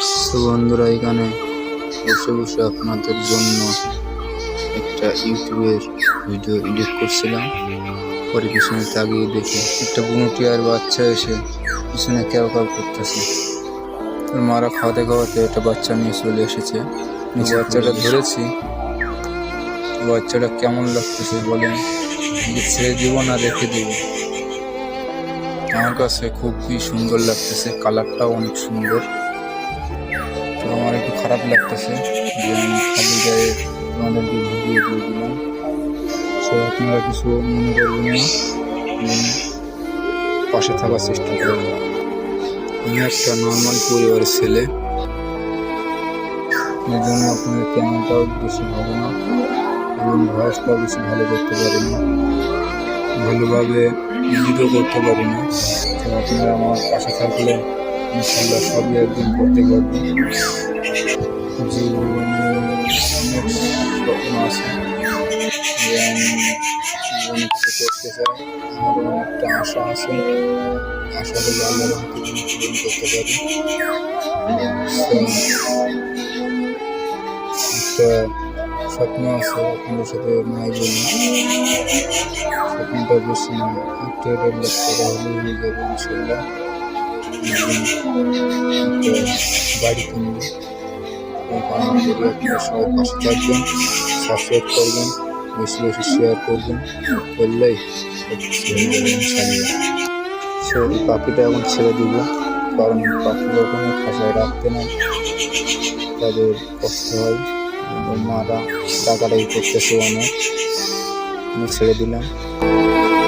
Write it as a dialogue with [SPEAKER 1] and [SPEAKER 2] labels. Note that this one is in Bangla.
[SPEAKER 1] তো বন্ধুরা এখানে বসে বসে আপনাদের জন্য একটা ইউটিউবের ভিডিও এডিট করছিলাম। পরে পিছনে তাকিয়ে দেখি একটা বুনুটি আর বাচ্চা এসে পিছনে কেউ কেউ করতেছে। মারা খাওয়াতে খাওয়াতে একটা বাচ্চা নিয়ে চলে এসেছে। বাচ্চাটা ধরেছি। বাচ্চাটা কেমন লাগতেছে বলেন? ছেড়ে দিব না রেখে দিব। আমার কাছে খুবই সুন্দর লাগতেছে। কালারটাও অনেক সুন্দর। আমার একটু খারাপ লাগতেছে। যে আমি খালি গায়ে তোমাদেরকে ভিডিও দিয়ে দিলাম। সো আপনারা কিছু মনে করবেন না। পাশে থাকার চেষ্টা করবেন আমি একটা নর্মাল পরিবারের ছেলে। এই জন্য আপনাদের ক্যামেরাটাও বেশি ভালো না। এবং ভয়েসটাও বেশি ভালো করতে পারি না। ভালোভাবে ভিডিও করতে পারি না। তো আপনারা আমার পাশে থাকলে ইনশাল্লাহ সবই একদিন করতে পারবেন। অনেক স্বপ্ন আছে যে আমি জীবনে কিছু করতে চাই আমার অনেকটা আশা আছে আশা করলে আমি পূরণ করতে পারি একটা স্বপ্ন আছে আপনাদের সাথে নাই বলি স্বপ্নটা বেশি না একটা দেড় লাখ টাকা হলেই হয়ে যাবে ইনশাল্লাহ একটা বাড়ি কিনবো সবাই থাকবেন, সাবস্ক্রাইব করবেন বেশি বেশি শেয়ার করবেন, করলেই সে পাখিটা এখন ছেড়ে দিব, কারণ পাখি কখনো খাঁচায় রাখতে না তাদের কষ্ট হয় মারা টাকাটাই করতেছে অনেক। আমি ছেড়ে দিলাম।